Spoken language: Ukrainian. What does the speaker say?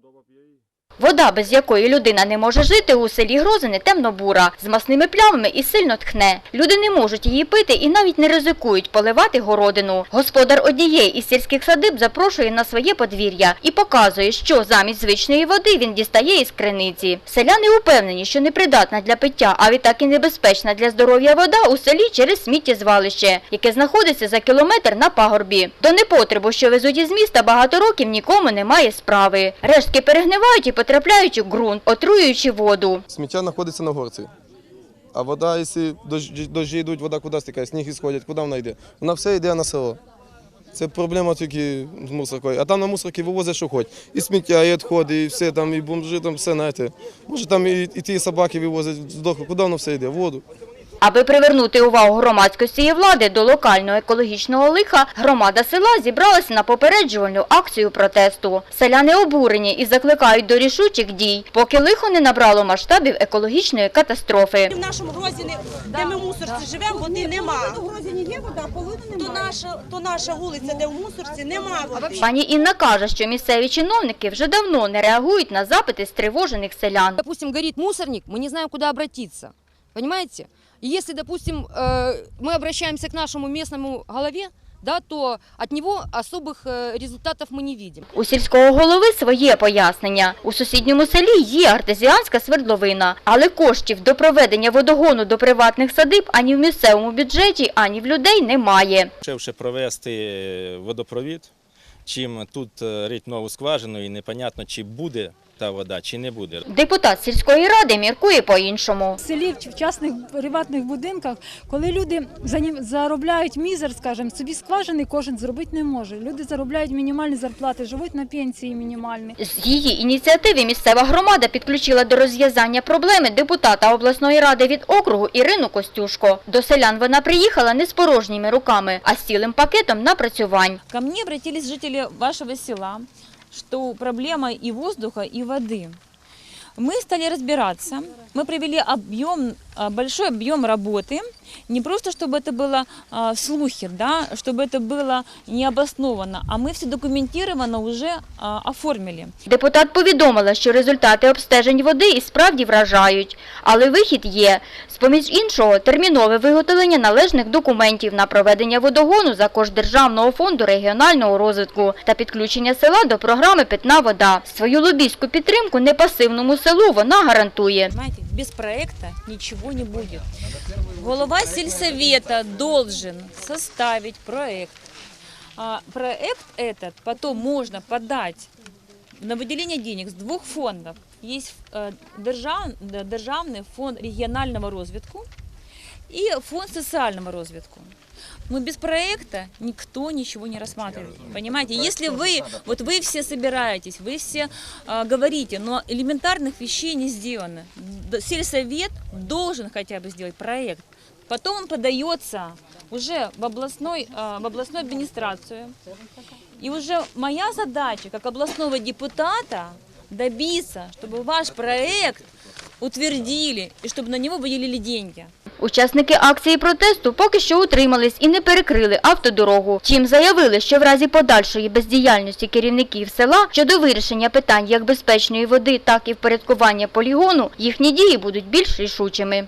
худоба її. Вода, без якої людина не може жити, у селі Грозине темно-бура, з масними плямами і сильно тхне. Люди не можуть її пити і навіть не ризикують поливати городину. Господар однієї із сільських садиб запрошує на своє подвір'я і показує, що замість звичної води він дістає із криниці. Селяни упевнені, що непридатна для пиття, а відтак і небезпечна для здоров'я вода у селі через сміттєзвалище, яке знаходиться за кілометр на пагорбі. До непотребу, що везуть із міста, багато років нікому немає справи. Рештки перегнивають і потрапляють у ґрунт, отруюючи воду. Сміття знаходиться на горці. А вода, якщо дощі йдуть, вода куди стікає, сніг сходять, куди вона йде? Вона все йде на село. Це проблема тільки з мусоркою. А там на мусорки вивозять, що хоч. І сміття, і відходи, і все там, і бомжи, там все, знаєте. Може там і, і ті собаки вивозять здохли. Куди воно все йде? Воду. Аби привернути увагу громадськості і влади до локального екологічного лиха, громада села зібралася на попереджувальну акцію протесту. Селяни обурені і закликають до рішучих дій, поки лихо не набрало масштабів екологічної катастрофи. В нашому Грозіні, де ми в мусорці живемо, води нема. У Грозіні є вода, а половини То немає. наша, то наша вулиця, де в мусорці, нема води. Пані Інна каже, що місцеві чиновники вже давно не реагують на запити стривожених селян. допустим, горит мусорник, мы не знаем, куда обратиться. Понимаете? И если, допустим, э, мы обращаемся к нашему местному голове, да, то от него особых э, результатов мы не видим. У сільського голови своє пояснення. У сусідньому селі є артезіанська свердловина, але коштів до проведення водогону до приватних садиб ані в місцевому бюджеті, ані в людей немає. Шевше провести водопровід, чим тут е, рить нову скважину, і непонятно, чи буде та вода, чи не буде. Депутат сільської ради міркує по-іншому. В селі в частних приватних будинках, коли люди заробляють мізер, скажімо, собі скважини кожен зробити не може. Люди заробляють мінімальні зарплати, живуть на пенсії мінімальні. З її ініціативи місцева громада підключила до розв'язання проблеми депутата обласної ради від округу Ірину Костюшко. До селян вона приїхала не з порожніми руками, а з цілим пакетом напрацювань. Ко мне обратились жители вашего села, что проблема и воздуха, и воды. Мы стали разбираться, мы провели объем, а, большой объем работы, не просто чтобы это было а, в слухе, да, чтобы это было необоснованно, а мы все документированно уже а, оформили. Депутат повідомила, що результати обстежень води і справді вражають, але вихід є. З-поміж іншого, термінове виготовлення належних документів на проведення водогону за кошт Державного фонду регіонального розвитку та підключення села до програми «Питна вода». Свою лобійську підтримку непасивному селу вона гарантує. Без проекта ничего не будет. Голова сельсовета должен составить проект. А проект этот потом можно подать на выделение денег с двух фондов. Есть э, Державный фонд регионального розвитку и фонд социального розвитку. Но без проекта никто ничего не рассматривает. Понимаете, если вы, вот вы все собираетесь, вы все а, говорите, но элементарных вещей не сделано. Сельсовет должен хотя бы сделать проект. Потом он подается уже в, областной, а, в областную администрацию. И уже моя задача, как областного депутата, добиться, чтобы ваш проект утвердили и чтобы на него выделили деньги. Учасники акції протесту поки що утримались і не перекрили автодорогу. Втім, заявили, що в разі подальшої бездіяльності керівників села щодо вирішення питань як безпечної води, так і впорядкування полігону, їхні дії будуть більш рішучими.